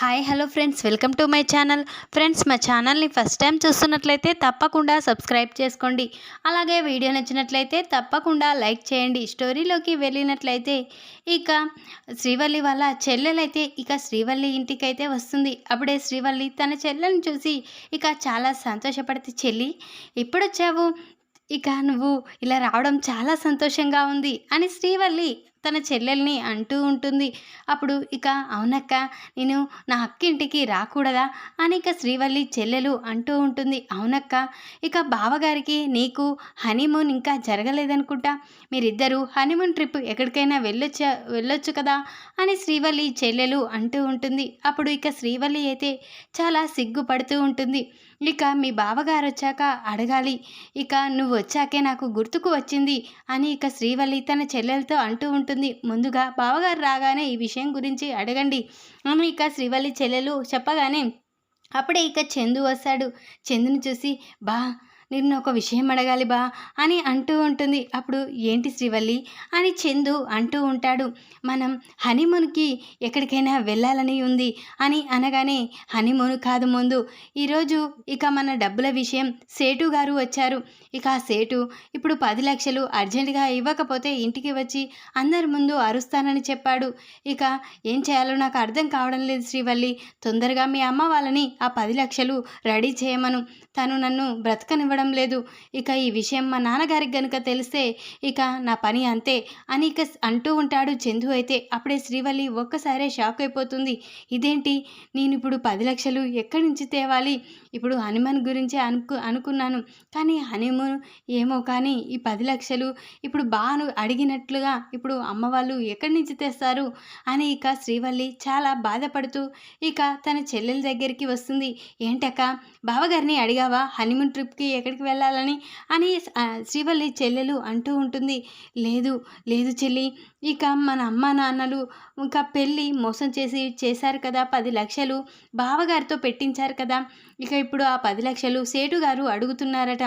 Hi hello friends. Welcome to my channel. Friends మా ఛానల్ని first time చూస్తున్నట్లయితే తప్పకుండా సబ్స్క్రైబ్ చేసుకోండి. అలాగే వీడియో నచ్చినట్లయితే తప్పకుండా లైక్ చేయండి. స్టోరీలోకి వెళ్ళినట్లయితే ఇక శ్రీవల్లి వాళ్ళ చెల్లెలైతే ఇక శ్రీవల్లి ఇంటికైతే వస్తుంది. అప్పుడే శ్రీవల్లి తన చెల్లెని చూసి ఇక చాలా సంతోషపడితే చెల్లి ఎప్పుడొచ్చావు? ఇక నువ్వు ఇలా రావడం చాలా సంతోషంగా ఉంది అని శ్రీవల్లి తన చెల్లెల్ని అంటూ ఉంటుంది. అప్పుడు ఇక అవునక్క నేను నా అక్కింటికి రాకూడదా? అని ఇక శ్రీవల్లి చెల్లెలు అంటూ ఉంటుంది. అవునక్క ఇక బావగారికి నీకు హనీమూన్ ఇంకా జరగలేదనుకుంటా. మీరిద్దరూ హనీమూన్ ట్రిప్ ఎక్కడికైనా వెళ్ళొచ్చ వెళ్ళొచ్చు కదా? అని శ్రీవల్లి చెల్లెలు అంటూ ఉంటుంది. అప్పుడు ఇక శ్రీవల్లి అయితే చాలా సిగ్గుపడుతూ ఉంటుంది. ఇక మీ బావగారు వచ్చాక అడగాలి. ఇక నువ్వు వచ్చాకే నాకు గుర్తుకు వచ్చింది అని ఇక శ్రీవల్లి తన చెల్లెలతో అంటూ ఉంటుంది ఉంటుంది. ముందుగా బావగారు రాగానే ఈ విషయం గురించి అడగండి. అని ఇక శ్రీవల్లి చెల్లెలు చెప్పగానే అప్పుడే ఇక చందు వస్తాడు. చందుని చూసి బా నిన్ను ఒక విషయం అడగాలి బా అని అంటూ ఉంటుంది. అప్పుడు ఏంటి శ్రీవల్లి? అని చందు అంటూ ఉంటాడు. మనం హనీమూన్కి ఎక్కడికైనా వెళ్ళాలని ఉంది అని అనగానే హనీమూన్ కాదు ముందు. ఈరోజు ఇక మన డబ్బుల విషయం సేటు గారు వచ్చారు. ఇక ఆ సేటు ఇప్పుడు పది లక్షలు అర్జెంటుగా ఇవ్వకపోతే ఇంటికి వచ్చి అందరి ముందు అరుస్తానని చెప్పాడు. ఇక ఏం చేయాలో నాకు అర్థం కావడం లేదు శ్రీవల్లి. తొందరగా మీ అమ్మ వాళ్ళని ఆ పది లక్షలు రెడీ చేయమను. తను నన్ను బ్రతకనివ్వడం లేదు. ఇక ఈ విషయం మా నాన్నగారికి గనుక తెలిస్తే ఇక నా పని అంతే అని ఇక అంటూ ఉంటాడు చందు అయితే. అప్పుడే శ్రీవల్లి ఒక్కసారే షాక్ అయిపోతుంది. ఇదేంటి? నేను ఇప్పుడు పది లక్షలు ఎక్కడి నుంచి తేవాలి? ఇప్పుడు హనుమాన్ గురించే అనుకు అనుకున్నాను. కానీ హనుమాన్ ఏమో కానీ ఈ పది లక్షలు ఇప్పుడు బాను అడిగినట్లుగా ఇప్పుడు అమ్మ వాళ్ళు ఎక్కడి నుంచి తెస్తారు? అని ఇక శ్రీవల్లి చాలా బాధపడుతూ ఇక తన చెల్లెల దగ్గరికి వస్తుంది. ఏంటక్క? బావగారిని అడిగావా? హనీమూన్ ట్రిప్కి ఎక్కడికి వెళ్ళాలని అని శ్రీవల్లి చెల్లెలు అంటూ ఉంటుంది. లేదు లేదు చెల్లి ఇక మన అమ్మ నాన్నలు ఇంకా పెళ్ళి మోసం చేసి చేశారు కదా పది లక్షలు బావగారితో పెట్టించారు కదా ఇక ఇప్పుడు ఆ పది లక్షలు సేటు గారు అడుగుతున్నారట.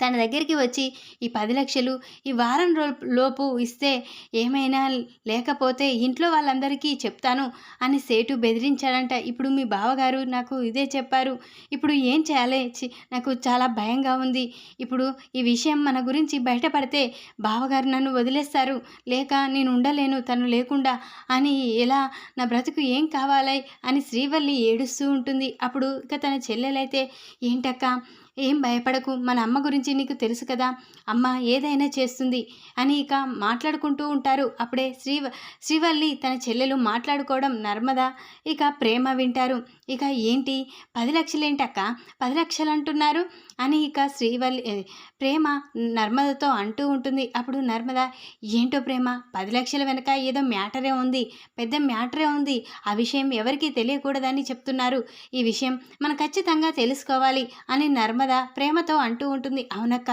తన దగ్గరికి వచ్చి ఈ పది లక్షలు ఈ వారం లోపు ఇస్తే ఏమైనా లేకపోతే ఇంట్లో వాళ్ళందరికీ చెప్తాను అని సేటు బెదిరించాడంట. ఇప్పుడు మీ బావగారు నాకు ఇదే చెప్పారు. ఇప్పుడు ఏం చేయాలి? చి- నాకు చాలా భయంగా ఉంది. ఇప్పుడు ఈ విషయం మన గురించి బయటపడితే బావగారు నన్ను వదిలేస్తారు. లేక నేను ఉండలేను తను లేకుండా అని ఎలా నా బ్రతుకు ఏం కావాలి? అని శ్రీవల్లి ఏడుస్తూ ఉంటుంది. అప్పుడు ఇక తన చెల్లెలైతే ఏంటక్క ఏం భయపడకు మన అమ్మ గురించి నీకు తెలుసు కదా అమ్మ ఏదైనా చేస్తుంది అని ఇక మాట్లాడుకుంటూ ఉంటారు. అప్పుడే శ్రీ శ్రీవల్లి తన చెల్లెలు మాట్లాడుకోవడం నర్మద. ఇక ప్రేమ వింటారు. ఇక ఏంటి? పది లక్షలేంటక్క? పది లక్షలు అంటున్నారు అని ఇక శ్రీవల్లి ప్రేమ నర్మదతో అంటూ ఉంటుంది. అప్పుడు నర్మద ఏంటో ప్రేమ? పది లక్షల వెనక ఏదో మ్యాటరే ఉంది. పెద్ద మ్యాటరే ఉంది. ఆ విషయం ఎవరికీ తెలియకూడదని చెప్తున్నారు. ఈ విషయం మనం ఖచ్చితంగా తెలుసుకోవాలి అని నర్మద ప్రేమతో అంటూ ఉంటుంది. అవునక్క.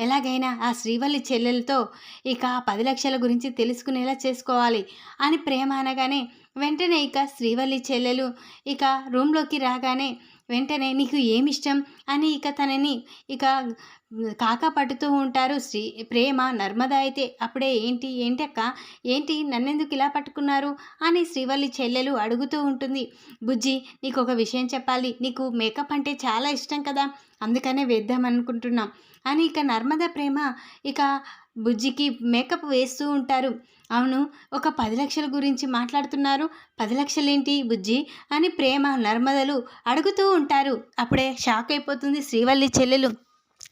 ఎలాగైనా ఆ శ్రీవల్లి చెల్లెలతో ఇక పది లక్షల గురించి తెలుసుకునేలా చేసుకోవాలి అని ప్రేమ అనగానే వెంటనే ఇక శ్రీవల్లి చెల్లెలు ఇక రూమ్లోకి రాగానే వెంటనే నీకు ఏమిష్టం? అని ఇక తనని ఇక కాకా పట్టుతూ ఉంటారు శ్రీ ప్రేమ నర్మద అయితే అప్పుడే ఏంటి ఏంటక్క? ఏంటి? నన్నెందుకు ఇలా పట్టుకున్నారు? అని శ్రీవల్లి చెల్లెలు అడుగుతూ ఉంటుంది. బుజ్జి నీకు ఒక విషయం చెప్పాలి. నీకు మేకప్ అంటే చాలా ఇష్టం కదా. అందుకనే వేద్దాం అనుకుంటున్నాం. అని ఇక నర్మద ప్రేమ ఇక బుజ్జికి మేకప్ వేస్తూ ఉంటారు. అవును ఒక పది లక్షల గురించి మాట్లాడుతున్నారు. పది లక్షలేంటి బుజ్జి? అని ప్రేమ నర్మదలు అడుగుతూ ఉంటారు. అప్పుడే షాక్ అయిపోతుంది శ్రీవల్లి చెల్లెలు.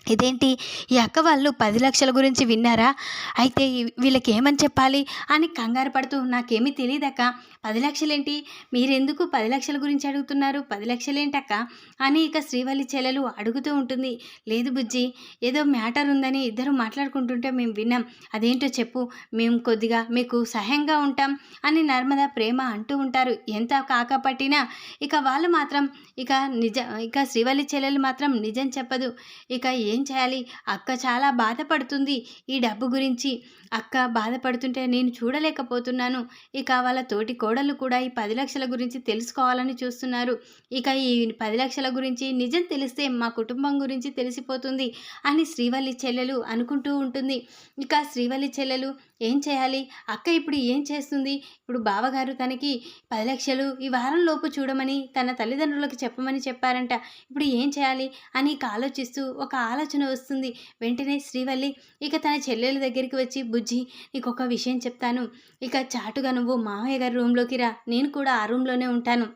ఇదేంటి? ఈ అక్క వాళ్ళు పది లక్షల గురించి విన్నారా? అయితే వీళ్ళకి ఏమని చెప్పాలి? అని కంగారు పడుతూ నాకేమీ తెలియదక్క పది లక్షలేంటి? మీరెందుకు పది లక్షల గురించి అడుగుతున్నారు? పది లక్షలేంటక్క? అని ఇక శ్రీవల్లి చెల్లెలు అడుగుతూ ఉంటుంది. లేదు బుజ్జి ఏదో మ్యాటర్ ఉందని ఇద్దరు మాట్లాడుకుంటుంటే మేము విన్నాం. అదేంటో చెప్పు. మేము కొద్దిగా మీకు సహాయంగా ఉంటాం అని నర్మద ప్రేమ అంటూ ఉంటారు. ఎంత కాకపట్టినా ఇక వాళ్ళు మాత్రం ఇక నిజ ఇక శ్రీవల్లి చెల్లెలు మాత్రం నిజం చెప్పదు. ఇక ఏం చేయాలి? అక్క చాలా బాధపడుతుంది. ఈ డబ్బు గురించి అక్క బాధపడుతుంటే నేను చూడలేకపోతున్నాను. ఇక వాళ్ళ తోటి కోడళ్ళు కూడా ఈ పది లక్షల గురించి తెలుసుకోవాలని చూస్తున్నారు. ఇక ఈ పది లక్షల గురించి నిజం తెలిస్తే మా కుటుంబం గురించి తెలిసిపోతుంది అని శ్రీవల్లి చెల్లెలు అనుకుంటూ ఉంటుంది. ఇక శ్రీవల్లి చెల్లెలు ఏం చేయాలి? అక్క ఇప్పుడు ఏం చేస్తుంది? ఇప్పుడు బావగారు తనకి పది లక్షలు ఈ వారం లోపు చూడమని తన తల్లిదండ్రులకు చెప్పమని చెప్పారంట. ఇప్పుడు ఏం చేయాలి? అని ఆలోచిస్తూ ఒక ఆలోచన వస్తుంది. వెంటనే శ్రీవల్లి ఇక తన చెల్లెల దగ్గరికి వచ్చి బుజ్జి నీకు ఒక విషయం చెప్తాను. ఇక చాటుగా నువ్వు మామయ్య గారి రూమ్లోకి రా. నేను కూడా ఆ రూమ్లోనే ఉంటాను.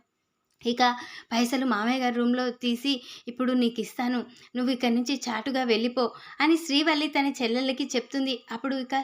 ఇక పైసలు మామయ్య గారి రూమ్లో తీసి ఇప్పుడు నీకు ఇస్తాను నువ్వు ఇక్కడి నుంచి చాటుగా వెళ్ళిపో అని శ్రీవల్లి తన చెల్లెళ్ళకి చెప్తుంది. అప్పుడు ఇక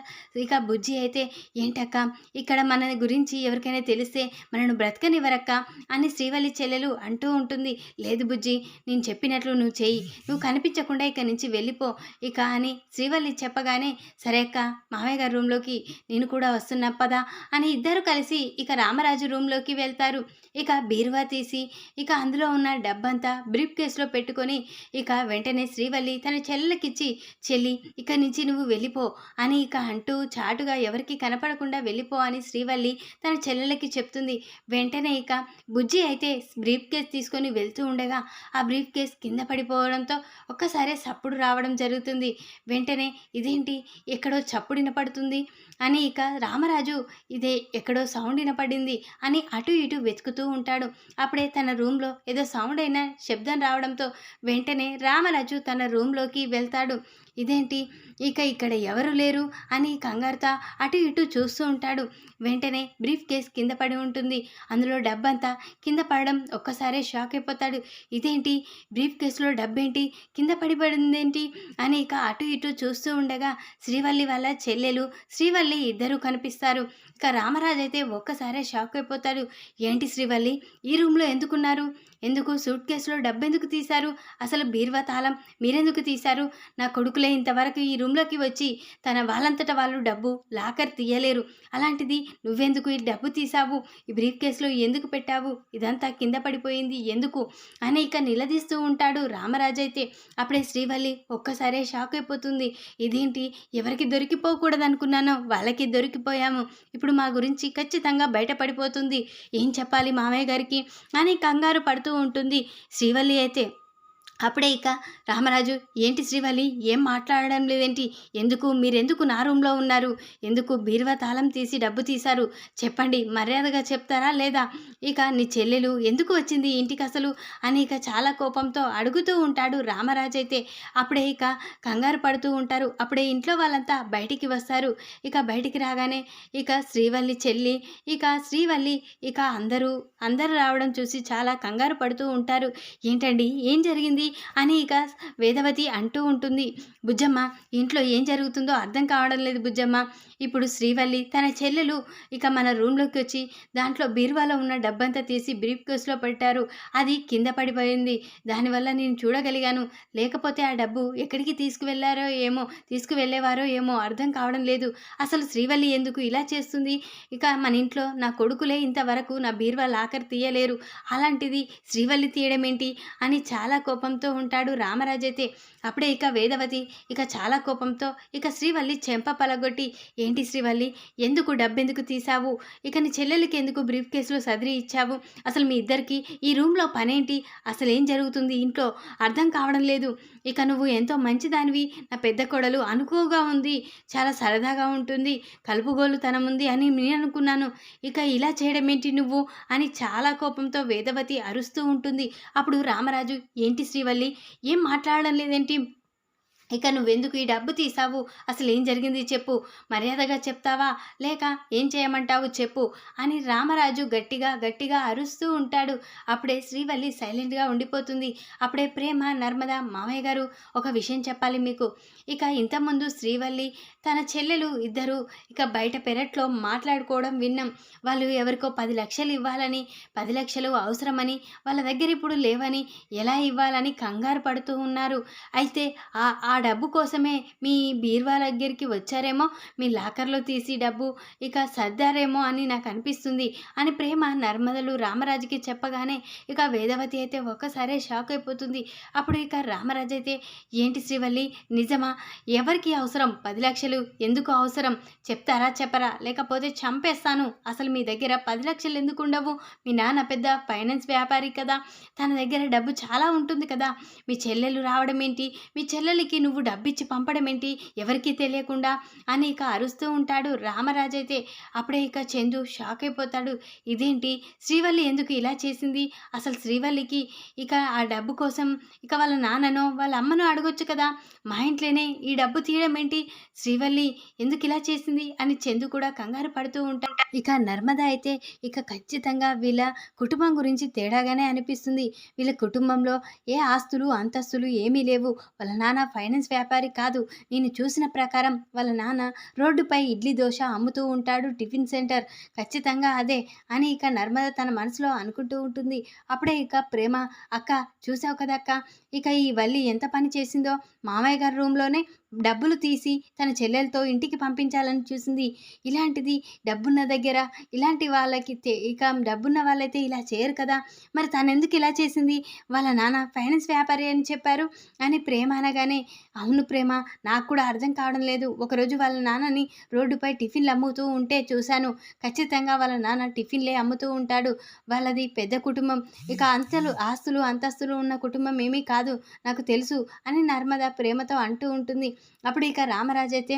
ఇక బుజ్జి అయితే ఏంటక్క ఇక్కడ మన గురించి ఎవరికైనా తెలిస్తే మనను బ్రతకనివ్వరక్క అని శ్రీవల్లి చెల్లెలు అంటూ ఉంటుంది. లేదు బుజ్జి నేను చెప్పినట్లు నువ్వు చెయ్యి. నువ్వు కనిపించకుండా ఇక్కడి నుంచి వెళ్ళిపో. ఇక అని శ్రీవల్లి చెప్పగానే సరే అక్క మామయ్య గారి రూమ్లోకి నేను కూడా వస్తున్నా పదా అని ఇద్దరు కలిసి ఇక రామరాజు రూమ్లోకి వెళ్తారు. ఇక బీరువా తీసి ఇక అందులో ఉన్న డబ్బంతా బ్రీఫ్ కేసులో పెట్టుకొని ఇక వెంటనే శ్రీవల్లి తన చెల్లెలకిచ్చి చెల్లి ఇక నుంచి నువ్వు వెళ్ళిపో అని ఇక అంటూ చాటుగా ఎవరికి కనపడకుండా వెళ్ళిపో అని శ్రీవల్లి తన చెల్లెలకి చెప్తుంది. వెంటనే ఇక బుజ్జి అయితే బ్రీఫ్ కేస్ తీసుకొని వెళ్తూ ఉండగా ఆ బ్రీఫ్ కేస్ కింద పడిపోవడంతో ఒక్కసారి సప్పుడు రావడం జరుగుతుంది. వెంటనే ఇదేంటి? ఎక్కడో చప్పుడు వినపడుతుంది. అని ఇక రామరాజు ఇదే ఎక్కడో సౌండ్ వినపడింది అని అటు ఇటు వెతుకుతూ ఉంటాడు. అప్పుడే తన రూమ్లో ఏదో సౌండ్ అయినా శబ్దం రావడంతో వెంటనే రామరాజు తన రూమ్లోకి వెళ్తాడు. ఇదేంటి? ఇక ఇక్కడ ఎవరు లేరు? అని కంగారుతో అటు ఇటు చూస్తూ ఉంటాడు. వెంటనే బ్రీఫ్ కేస్ కింద పడి ఉంటుంది. అందులో డబ్బంతా కింద పడడం ఒక్కసారే షాక్ అయిపోతాడు. ఇదేంటి? బ్రీఫ్ కేసులో డబ్బేంటి? కింద పడిపడిందేంటి అని ఇక అటు ఇటు చూస్తూ ఉండగా శ్రీవల్లి వాళ్ళ చెల్లెలు శ్రీవల్లి ఇద్దరు కనిపిస్తారు. ఇక రామరాజు అయితే ఒక్కసారే షాక్ అయిపోతాడు. ఏంటి శ్రీవల్లి? ఈ రూమ్లో ఎందుకున్నారు? ఎందుకు? సూట్ కేసులో డబ్బెందుకు తీశారు? అసలు బీర్వా తాళం మీరెందుకు తీశారు? నా కొడుకులే ఇంతవరకు ఈ రూమ్లోకి వచ్చి తన వాళ్ళంతట వాళ్ళు డబ్బు లాకర్ తీయలేరు. అలాంటిది నువ్వెందుకు ఈ డబ్బు తీసావు ఈ బ్రీఫ్ కేసులో ఎందుకు పెట్టావు? ఇదంతా కింద పడిపోయింది ఎందుకు? అని ఇక నిలదీస్తూ ఉంటాడు రామరాజు అయితే. అప్పుడే శ్రీవల్లి ఒక్కసారే షాక్ అయిపోతుంది. ఇదేంటి? ఎవరికి దొరికిపోకూడదు అనుకున్నానో వాళ్ళకి దొరికిపోయాము. ఇప్పుడు మా గురించి ఖచ్చితంగా బయటపడిపోతుంది. ఏం చెప్పాలి మామయ్య గారికి? అని కంగారు పడుతూ ఉంటుంది శ్రీవల్లి అయితే. అప్పుడే ఇక రామరాజు ఏంటి శ్రీవల్లి? ఏం మాట్లాడడం లేదేంటి? ఎందుకు? మీరెందుకు నా రూమ్లో ఉన్నారు? ఎందుకు బీరువా తాళం తీసి డబ్బు తీశారు? చెప్పండి మర్యాదగా చెప్తారా లేదా? ఇక నీ చెల్లెలు ఎందుకు వచ్చింది ఇంటికి అసలు? అని ఇక చాలా కోపంతో అడుగుతూ ఉంటాడు రామరాజు అయితే. అప్పుడే ఇక కంగారు పడుతూ ఉంటారు. అప్పుడే ఇంట్లో వాళ్ళంతా బయటికి వస్తారు. ఇక బయటికి రాగానే ఇక శ్రీవల్లి చెల్లి ఇక శ్రీవల్లి ఇక అందరూ అందరూ రావడం చూసి చాలా కంగారు పడుతూ ఉంటారు. ఏంటండి? ఏం జరిగింది? అని ఇక వేదవతి అంటూ ఉంటుంది. బుజ్జమ్మ ఇంట్లో ఏం జరుగుతుందో అర్థం కావడం లేదు బుజ్జమ్మ. ఇప్పుడు శ్రీవల్లి తన చెల్లెలు ఇక మన రూమ్లోకి వచ్చి దాంట్లో బీరువాలో ఉన్న డబ్బంతా తీసి బ్రీఫ్ కేసులో పెట్టారు. అది కింద పడిపోయింది. దానివల్ల నేను చూడగలిగాను. లేకపోతే ఆ డబ్బు ఎక్కడికి తీసుకువెళ్ళారో ఏమో తీసుకువెళ్ళేవారో ఏమో అర్థం కావడం లేదు. అసలు శ్రీవల్లి ఎందుకు ఇలా చేస్తుంది? ఇక మన ఇంట్లో నా కొడుకులే ఇంతవరకు నా బీరువా లాకర్ తీయలేరు. అలాంటిది శ్రీవల్లి తీయడం ఏంటి అని చాలా కోపంతో ఉంటాడు రామరాజు అయితే. అప్పుడే ఇక వేదవతి ఇక చాలా కోపంతో ఇక శ్రీవల్లి చెంప పలగొట్టి ఏంటి శ్రీవల్లి ఎందుకు డబ్బెందుకు తీసావు ఇక నీ చెల్లెలకి ఎందుకు బ్రీఫ్ కేసులో సదిరి ఇచ్చావు? అసలు మీ ఇద్దరికి ఈ రూమ్లో పనేంటి? అసలు ఏం జరుగుతుంది? ఇంట్లో అర్థం కావడం లేదు. ఇక నువ్వు ఎంతో మంచిదానివి నా పెద్ద కొడలు అనుకోగా ఉంది చాలా సరదాగా ఉంటుంది కలుపుగోలుతనం ఉంది అని నేను అనుకున్నాను ఇక ఇలా చేయడం ఏంటి నువ్వు? అని చాలా కోపంతో వేదవతి అరుస్తూ ఉంటుంది. అప్పుడు రామరాజు ఏంటి శ్రీవల్లి? ఏం మాట్లాడడం లేదేంటి? ఇక నువ్వెందుకు ఈ డబ్బు తీసావు? అసలు ఏం జరిగింది చెప్పు. మర్యాదగా చెప్తావా? లేక ఏం చేయమంటావు చెప్పు అని రామరాజు గట్టిగా గట్టిగా అరుస్తూ ఉంటాడు. అప్పుడే శ్రీవల్లి సైలెంట్గా ఉండిపోతుంది. అప్పుడే ప్రేమ నర్మద మామయ్య గారు ఒక విషయం చెప్పాలి మీకు. ఇక ఇంతకుముందు శ్రీవల్లి తన చెల్లెలు ఇద్దరు ఇక బయట పెరట్లో మాట్లాడుకోవడం విన్నాం. వాళ్ళు ఎవరికో పది లక్షలు ఇవ్వాలని పది లక్షలు అవసరమని వాళ్ళ దగ్గర ఇప్పుడు లేవని ఎలా ఇవ్వాలని కంగారు పడుతూ ఉన్నారు. అయితే ఆ ఆ డబ్బు కోసమే మీ బీర్వా దగ్గరికి వచ్చారేమో? మీ లాకర్లో తీసి డబ్బు ఇక సర్దారేమో అని నాకు అనిపిస్తుంది. అని ప్రేమ నర్మదలు రామరాజుకి చెప్పగానే ఇక వేదవతి అయితే ఒక్కసారే షాక్ అయిపోతుంది. అప్పుడు ఇక రామరాజు అయితే ఏంటి శ్రీవల్లి నిజమా? ఎవరికి అవసరం? పది లక్షలు ఎందుకు అవసరం? చెప్తారా చెప్పరా? లేకపోతే చంపేస్తాను. అసలు మీ దగ్గర పది లక్షలు ఎందుకు ఉండవు? మీ నాన్న పెద్ద ఫైనాన్స్ వ్యాపారి కదా. తన దగ్గర డబ్బు చాలా ఉంటుంది కదా. మీ చెల్లెలు రావడం ఏంటి? మీ చెల్లెలికి నువ్వు నువ్వు డబ్బిచ్చి పంపడం ఏంటి ఎవరికీ తెలియకుండా అని ఇక అరుస్తూ ఉంటాడు రామరాజు అయితే. అప్పుడే ఇక చందు షాక్ అయిపోతాడు. ఇదేంటి? శ్రీవల్లి ఎందుకు ఇలా చేసింది? అసలు శ్రీవల్లికి ఇక ఆ డబ్బు కోసం ఇక వాళ్ళ నాన్ననో వాళ్ళ అమ్మనో అడగొచ్చు కదా? మా ఇంట్లోనే ఈ డబ్బు తీయడం ఏంటి శ్రీవల్లి ఎందుకు ఇలా చేసింది? అని చందు కూడా కంగారు పడుతూ ఉంటాడు. ఇక నర్మద అయితే ఇక ఖచ్చితంగా వీళ్ళ కుటుంబం గురించి తేడాగానే అనిపిస్తుంది. వీళ్ళ కుటుంబంలో ఏ ఆస్తులు అంతస్తులు ఏమీ లేవు. వాళ్ళ నాన్న ఫైనాన్స్ వ్యాపారి కాదు. నేను చూసిన ప్రకారం వాళ్ళ నాన్న రోడ్డుపై ఇడ్లీ దోశ అమ్ముతూ ఉంటాడు టిఫిన్ సెంటర్. ఖచ్చితంగా అదే అని ఇక నర్మద తన మనసులో అనుకుంటూ ఉంటుంది. అప్పుడే ఇక ప్రేమ అక్క చూసావు కదక్క ఇక ఈ వల్లి ఎంత పని చేసిందో? మామయ్య గారి రూమ్లోనే డబ్బులు తీసి తన చెల్లెలతో ఇంటికి పంపించాలని చూసింది. ఇలాంటిది డబ్బున్న దగ్గర ఇలాంటి వాళ్ళకి ఇక డబ్బున్న వాళ్ళైతే ఇలా చేయరు కదా. మరి తను ఎందుకు ఇలా చేసింది? వాళ్ళ నాన్న ఫైనాన్స్ వ్యాపారి అని చెప్పారు. అని ప్రేమ అనగానే అవును ప్రేమ నాకు కూడా అర్థం కావడం లేదు. ఒకరోజు వాళ్ళ నాన్నని రోడ్డుపై టిఫిన్లు అమ్ముతూ ఉంటే చూశాను. ఖచ్చితంగా వాళ్ళ నాన్న టిఫిన్లే అమ్ముతూ ఉంటాడు. వాళ్ళది పెద్ద కుటుంబం. ఇక అంతలు ఆస్తులు అంతస్తులు ఉన్న కుటుంబం ఏమీ కాదు నాకు తెలుసు అని నర్మద ప్రేమతో అంటూ ఉంటుంది. అప్పుడు ఇక రామరాజు అయితే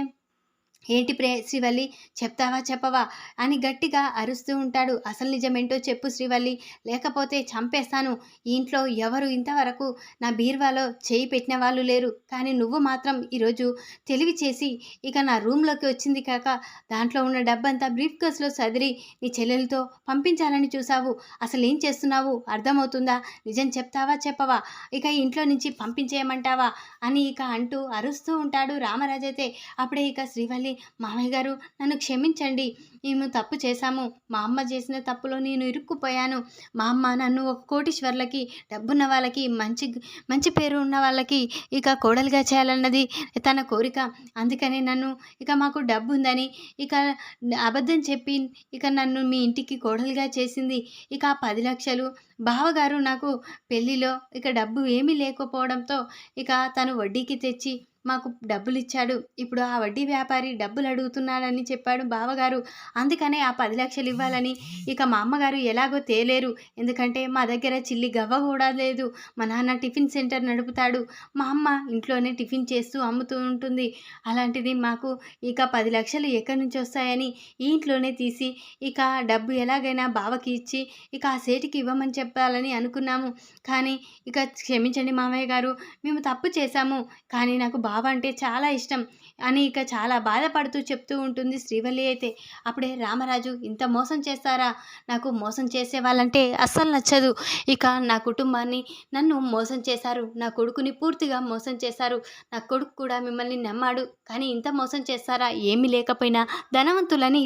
ఏంటి ప్రే శ్రీవల్లి? చెప్తావా చెప్పవా? అని గట్టిగా అరుస్తూ ఉంటాడు. అసలు నిజమేంటో చెప్పు శ్రీవల్లి. లేకపోతే చంపేస్తాను. ఇంట్లో ఎవరు ఇంతవరకు నా బీర్వాలో చేయి పెట్టిన వాళ్ళు లేరు. కానీ నువ్వు మాత్రం ఈరోజు తెలివి చేసి ఇక నా రూమ్లోకి వచ్చింది కాక దాంట్లో ఉన్న డబ్బంతా బ్రీఫ్ కేసులో సదిరి నీ చెల్లెలతో పంపించాలని చూసావు అసలు ఏం చేస్తున్నావు? అర్థమవుతుందా? నిజం చెప్తావా చెప్పవా? ఇక ఇంట్లో నుంచి పంపించేయమంటావా? అని ఇక అంటూ అరుస్తూ ఉంటాడు రామరాజైతే. అప్పుడే ఇక శ్రీవల్లి మామయ్య గారు నన్ను క్షమించండి. మేము తప్పు చేశాము. మా అమ్మ చేసిన తప్పులో నేను ఇరుక్కుపోయాను. మా అమ్మ నన్ను ఒక కోటీశ్వర్లకి డబ్బున్న వాళ్ళకి మంచి మంచి పేరు ఉన్న వాళ్ళకి ఇక కోడలుగా చేయాలన్నది తన కోరిక. అందుకనే నన్ను ఇక మాకు డబ్బు ఉందని ఇక అబద్ధం చెప్పి ఇక నన్ను మీ ఇంటికి కోడలుగా చేసింది. ఇక ఆ పది లక్షలు బావగారు నాకు పెళ్ళిలో ఇక డబ్బు ఏమీ లేకపోవడంతో ఇక తను వడ్డీకి తెచ్చి మాకు డబ్బులు ఇచ్చాడు ఇప్పుడు ఆ వడ్డీ వ్యాపారి డబ్బులు అడుగుతున్నాడని చెప్పాడు బావగారు. అందుకనే ఆ పది లక్షలు ఇవ్వాలని. ఇక మా అమ్మగారు ఎలాగో తేలేరు. ఎందుకంటే మా దగ్గర చిల్లి గవ్వ కూడా లేదు. మా నాన్న టిఫిన్ సెంటర్ నడుపుతాడు. మా అమ్మ ఇంట్లోనే టిఫిన్ చేస్తూ అమ్ముతూ ఉంటుంది. అలాంటిది మాకు ఇక పది లక్షలు ఎక్కడి నుంచి వస్తాయని ఈ ఇంట్లోనే తీసి ఇక డబ్బు ఎలాగైనా బావకి ఇచ్చి ఇక ఆ సేటికి ఇవ్వమని చెప్పాలని అనుకున్నాము. కానీ ఇక క్షమించండి మామయ్య గారు మేము తప్పు చేశాము. కానీ నాకు బావ అంటే చాలా ఇష్టం అని ఇక చాలా బాధపడుతూ చెప్తూ ఉంటుంది శ్రీవల్లి అయితే. అప్పుడే రామరాజు ఇంత మోసం చేస్తారా? నాకు మోసం చేసే వాళ్ళంటే అస్సలు నచ్చదు. ఇక నా కుటుంబాన్ని నన్ను మోసం చేశారు. నా కొడుకుని పూర్తిగా మోసం చేశారు. నా కొడుకు కూడా మిమ్మల్ని నమ్మాడు. కానీ ఇంత మోసం చేస్తారా? ఏమీ లేకపోయినా ధనవంతులని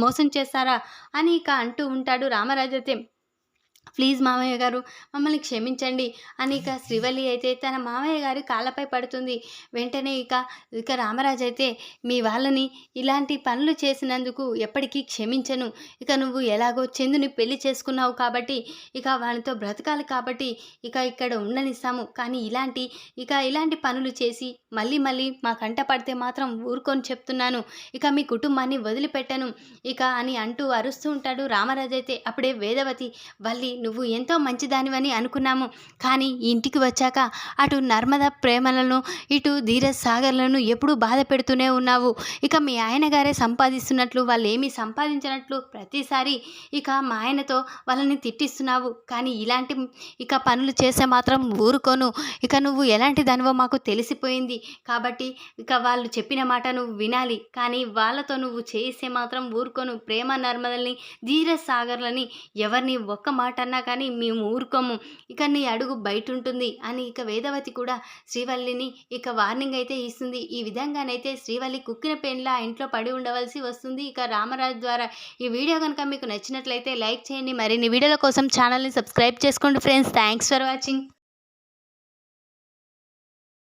మోసం చేస్తారా? అని ఇక అంటూ ఉంటాడు రామరాజు అయితే. ప్లీజ్ మామయ్య గారు మమ్మల్ని క్షమించండి. అని ఇక శ్రీవల్లి అయితే తన మామయ్య గారి కాళ్ళపై పడుతుంది. వెంటనే ఇక ఇక రామరాజు అయితే మీ వాళ్ళని ఇలాంటి పనులు చేసినందుకు ఎప్పటికీ క్షమించను. ఇక నువ్వు ఎలాగో చందుని పెళ్ళి చేసుకున్నావు కాబట్టి ఇక వాళ్ళతో బ్రతకాలి కాబట్టి ఇక ఇక్కడ ఉండనిస్తాము. కానీ ఇలాంటి ఇక ఇలాంటి పనులు చేసి మళ్ళీ మళ్ళీ మా కంట పడితే మాత్రం ఊరుకొని చెప్తున్నాను. ఇక మీ కుటుంబాన్ని వదిలిపెట్టను. ఇక అని అంటూ అరుస్తూ ఉంటాడు రామరాజు అయితే. అప్పుడే వేదవతి వల్లి నువ్వు ఎంతో మంచిదానివని అనుకున్నాము. కానీ ఇంటికి వచ్చాక అటు నర్మద ప్రేమలను ఇటు ధీరజ్ సాగర్లను ఎప్పుడూ బాధ పెడుతూనే ఉన్నావు. ఇక మీ ఆయన గారే సంపాదిస్తున్నట్లు వాళ్ళు ఏమీ సంపాదించినట్లు ప్రతిసారి ఇక మా ఆయనతో వాళ్ళని తిట్టిస్తున్నావు. కానీ ఇలాంటి ఇక పనులు చేస్తే మాత్రం ఊరుకోను. ఇక నువ్వు ఎలాంటి దానివో మాకు తెలిసిపోయింది. కాబట్టి ఇక వాళ్ళు చెప్పిన మాట నువ్వు వినాలి. కానీ వాళ్ళతో నువ్వు చేయిస్తే మాత్రం ఊరుకోను. ప్రేమ నర్మదల్ని ధీరజ్ సాగర్లని ఎవరిని ఒక్క మాట అన్నా కానీ మేము ఊరుకోము. ఇక నీ అడుగు బయట ఉంటుంది అని ఇక వేదవతి కూడా శ్రీవల్లిని ఇక వార్నింగ్ అయితే ఇస్తుంది. ఈ విధంగానైతే శ్రీవల్లి కుక్కిన పెన్లా ఇంట్లో పడి ఉండవలసి వస్తుంది. ఇక రామరాజు ద్వారా ఈ వీడియో కనుక మీకు నచ్చినట్లయితే లైక్ చేయండి. మరిన్ని వీడియోల కోసం ఛానల్ని సబ్స్క్రైబ్ చేసుకోండి ఫ్రెండ్స్ థ్యాంక్స్ ఫర్ వాచింగ్